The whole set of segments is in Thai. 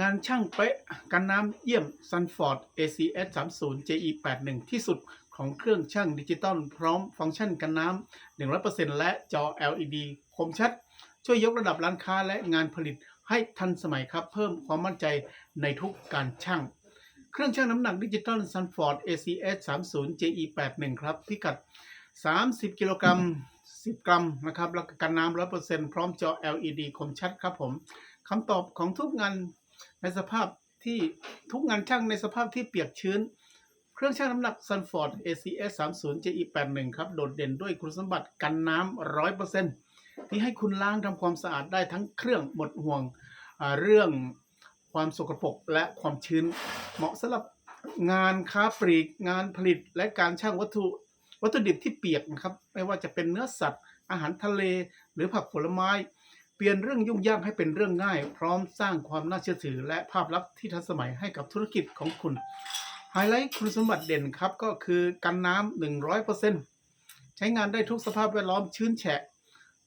งานช่างเป๊ะกันน้ำเยี่ยม Sunford ACS 30 JE 81ที่สุดของเครื่องช่างดิจิตอลพร้อมฟังก์ชันกันน้ำ 100%และจอ LED คมชัด ช่วยยกระดับร้านค้าและงานผลิตให้ทันสมัยครับ เพิ่มความมั่นใจในทุกการช่าง เครื่องชั่งน้ำหนักดิจิตอล Sunford ACS 30 JE 81ครับ พิกัด 30 กิโลกรัม 10 กรัมนะครับแล้วก็กันน้ำ 100%พร้อมจอ LED คมชัดครับผมคำตอบของทุกงาน ในสภาพที่ทุกงานช่างในสภาพที่เปียกชื้น เครื่องชั่งน้ำหนัก Sunford ACS 30 JE 81ครับ โดดเด่นด้วยคุณสมบัติกันน้ำ100%ที่ให้คุณล้างทำความสะอาดได้ทั้งเครื่องหมดห่วงเรื่องความสกปรกและความชื้น เหมาะสำหรับงานค้าปลีกงานผลิตและการช่างวัตถุวัตถุดิบที่เปียกนะครับ ไม่ว่าจะเป็นเนื้อสัตว์ อาหารทะเล หรือผักผลไม้ เปลี่ยนเรื่องยุ่งยากให้เป็นเรื่องง่าย พร้อมสร้างความน่าเชื่อถือ และภาพลักษณ์ที่ทันสมัยให้กับธุรกิจของคุณ ไฮไลท์คุณสมบัติเด่นครับก็คือกันน้ำ100%ใช้งานได้ทุกสภาพแวดล้อมชื้นแฉะ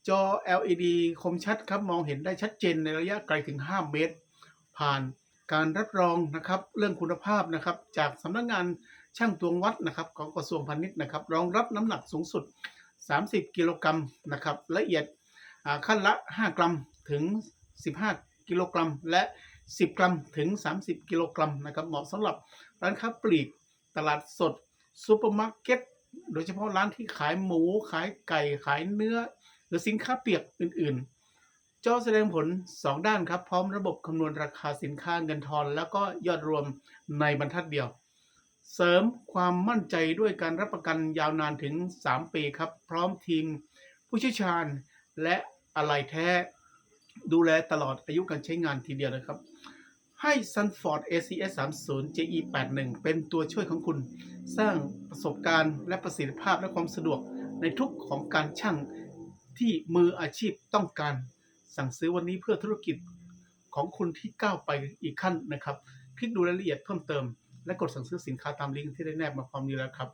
จอ LED คมชัดครับมองเห็นได้ชัดเจนในระยะไกลถึง 5 เมตร ผ่านการรับรองนะครับเรื่องคุณภาพนะครับจากสำนักงานช่างตวงวัดนะครับของกระทรวงพาณิชย์นะครับรองรับน้ำหนักสูงสุด 30 กิโลกรัมนะครับละเอียด ขั้นละ 5 กรัมถึง 15 กิโลกรัม และ 10 กรัมถึง 30 กิโลกรัมนะครับเหมาะสำหรับร้านค้าปลีกตลาดสดซูเปอร์มาร์เก็ตโดยเฉพาะร้านที่ขายหมูขายไก่ขายเนื้อ หรือสินค้าเปียกอื่นๆ จอแสดงผล 2 ด้านครับ พร้อมระบบคำนวณราคาสินค้าเงินทอน แล้วก็ยอดรวมในบรรทัดเดียว เสริมความมั่นใจด้วยการรับประกันยาวนานถึง 3 ปีครับ พร้อมทีมผู้เชี่ยวชาญและ อะไหล่แท้ดูแลตลอดอายุการใช้งานทีเดียวนะครับ ให้ Sunford ACS 30 JE 81เป็นตัวช่วยของคุณ สร้างประสบการณ์และประสิทธิภาพและความสะดวกในทุกของการช่างที่มืออาชีพต้องการ สั่งซื้อวันนี้เพื่อธุรกิจของคุณที่ก้าวไปอีกขั้นนะครับ คลิกดูรายละเอียดเพิ่มเติม และกดสั่งซื้อสินค้าตามลิงก์ที่ได้แนบมาพร้อมนี้แล้วครับ